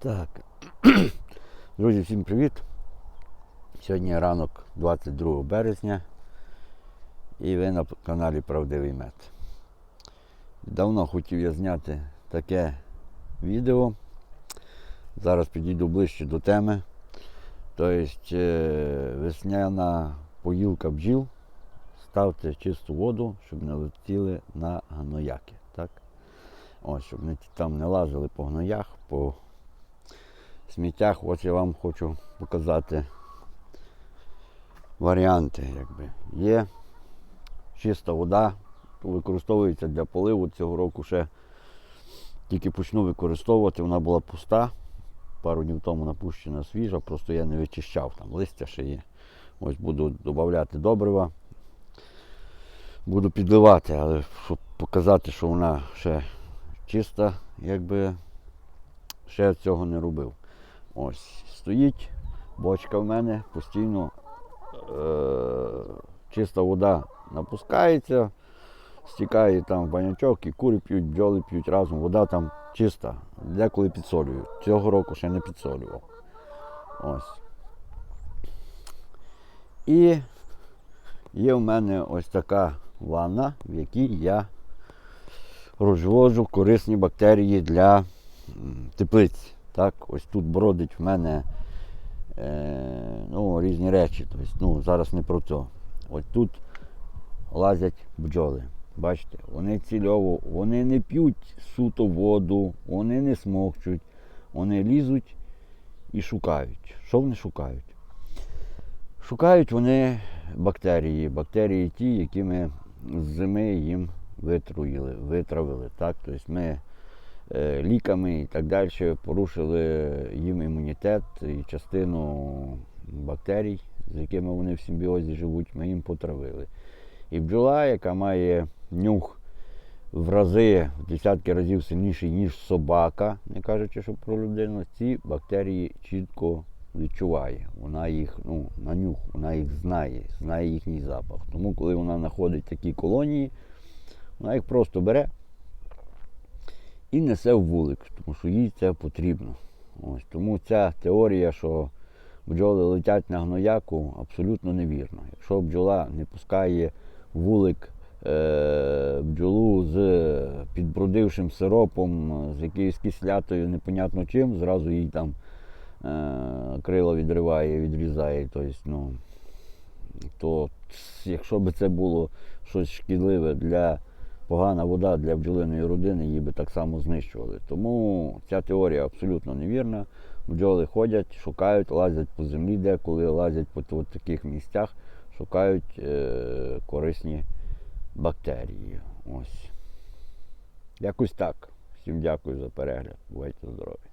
Так. Друзі, всім привіт. Сьогодні ранок 22 березня і ви на каналі Правдивий Мед. Давно хотів я зняти таке відео. Зараз підійду ближче до теми. Тобто е, весняна поїлка бджіл. Ставте чисту воду, щоб не летіли на гнояки. Так? Ось, щоб не, там не лазили по гноях, по сміттях. Ось я вам хочу показати варіанти. Якби. Є чиста вода, використовується для поливу. Цього року ще тільки почну використовувати, вона була пуста. Пару днів тому напущена свіжа, просто я не вичищав, там листя ще є. Ось буду додати добрива. Буду підливати, але щоб показати, що вона ще чиста, якби ще цього не робив. Ось стоїть бочка в мене, постійно е- чиста вода напускається, стікає там в банячок, і кури п'ють, бджоли п'ють разом, вода там чиста, деколи підсолюю. Цього року ще не підсолював. Ось. І є в мене ось така ванна, в якій я розвожу корисні бактерії для теплиць. Так, ось тут бродить в мене е, ну, різні речі. Тобто, ну, зараз не про це. Ось тут лазять бджоли. Бачите, вони цільово, вони не п'ють суто воду, вони не смокчуть, вони лізуть і шукають. Що вони шукають? Шукають вони бактерії, бактерії ті, які ми з зими їм витруїли, витравили. Так? Тобто ми ліками і так далі порушили їм імунітет і частину бактерій, з якими вони в симбіозі живуть, ми їм потравили. І бджола, яка має нюх в рази, в десятки разів сильніший, ніж собака, не кажучи, що про людину, ці бактерії чітко відчуває. Вона їх ну, на нюх, вона їх знає, знає їхній запах. Тому, коли вона знаходить такі колонії, вона їх просто бере і несе в вулик, тому що їй це потрібно. Ось, тому ця теорія, що бджоли летять на гнояку, абсолютно невірна. Якщо бджола не пускає вулик е, бджолу з підбродившим сиропом, з якоюсь кислятою, непонятно чим, зразу їй там е, крила відриває, відрізає. Тобто, ну, то якщо б це було щось шкідливе для погана вода для бджолиної родини, її би так само знищували. Тому ця теорія абсолютно невірна. Бджоли ходять, шукають, лазять по землі, деколи лазять по от таких місцях, шукають е, корисні бактерії. Ось. Якось так. Всім дякую за перегляд. Бувайте здорові.